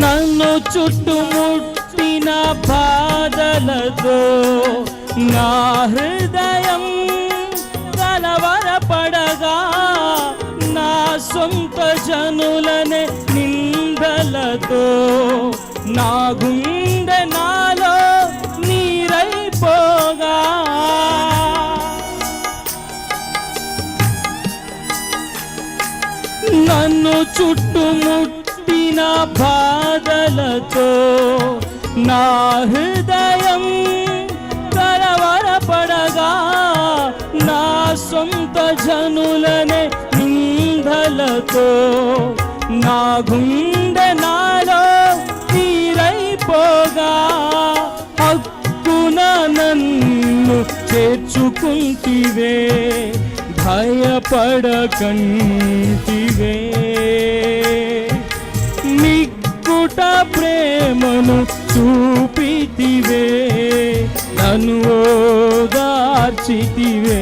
నన్ను చుట్టుముట్టిన బాధలతో నా హృదయం కలవరపడగా నా సొంత జనులనే నిందలతో నా గుండె నాలో నీరైపోగా. నన్ను చుట్టుముట్టి చుట్టుముట్టిన బాధలతో నా హృదయం కలవరపడగా నా సొంత జనులనే నిందలతో నా గుండె నాలో తీరైపోగా హక్కున నన్ను చేర్చుకుంటివే భయపడకంటివే. నిక్కుట ప్రేమను చూపితివే నన్ను ఓదార్చితివే.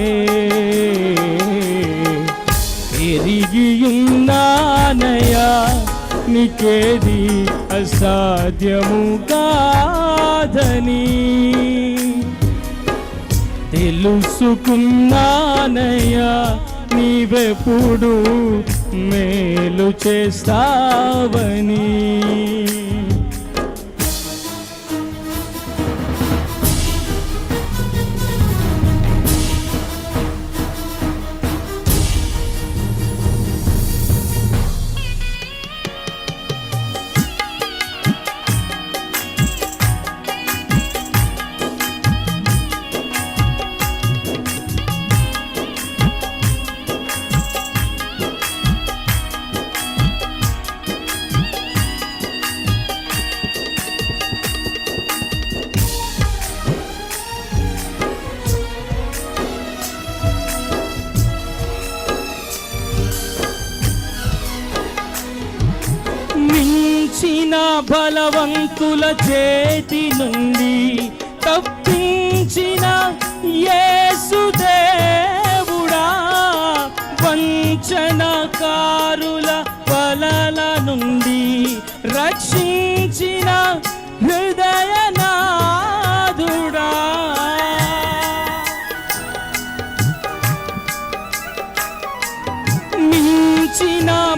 ఎరిగియున్నానయా నికేది అసాధ్యము కాదని. తెలుసుకున్నానయ్యా నీవెప్పుడు మేలు చేస్తావని. బలవంతుల చేతి నుండి తప్పించిన యేసుదేవుడా వంచనకారుల వలల నుండి రక్షించిన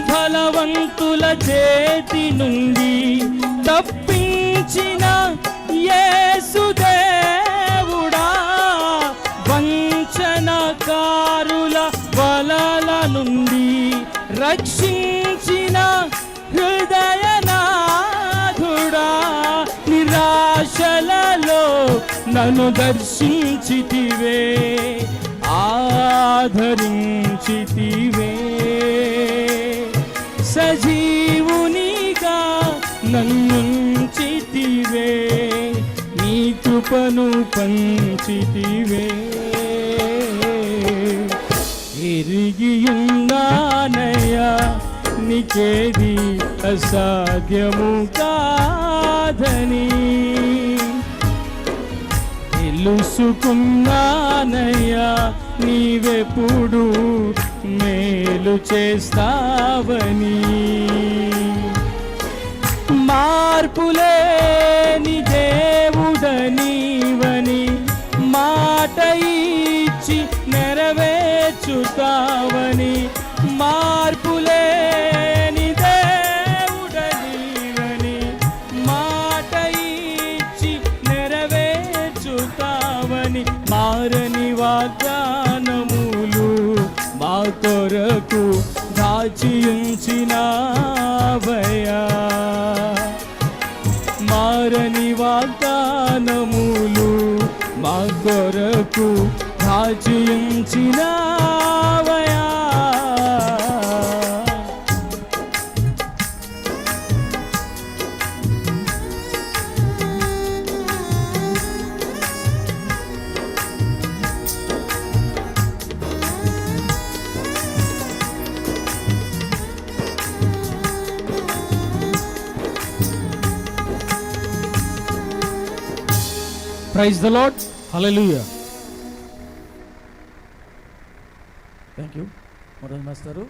ఫలవంతుల చేతి నుండి తప్పించిన యేసుదేవుడా వంచనకారుల వలల నుండి రక్షించిన హృదయనాథుడా నిరాశలలో నన్ను దర్శించితివే ఆధరించితివే సజీవునిగా నన్నుంచితివే నీ కృపను పంచితివే. ఎరిగియున్నానయ్యా నీకేది అసాధ్యము కాదని. తెలుసుకున్నానయ్యా నీవెప్పుడు మే మేలు చేస్తావని. మార్పులేని దేవుడనివని మాట ఇచ్చి నెరవేర్చుతావని. మార్పు కొరకు దాచి ఉంచినావయ్యా మారని వాగ్దానములు మా కొరకు దాచియుంచినా praise the Lord hallelujah thank you మరో మాస్టారు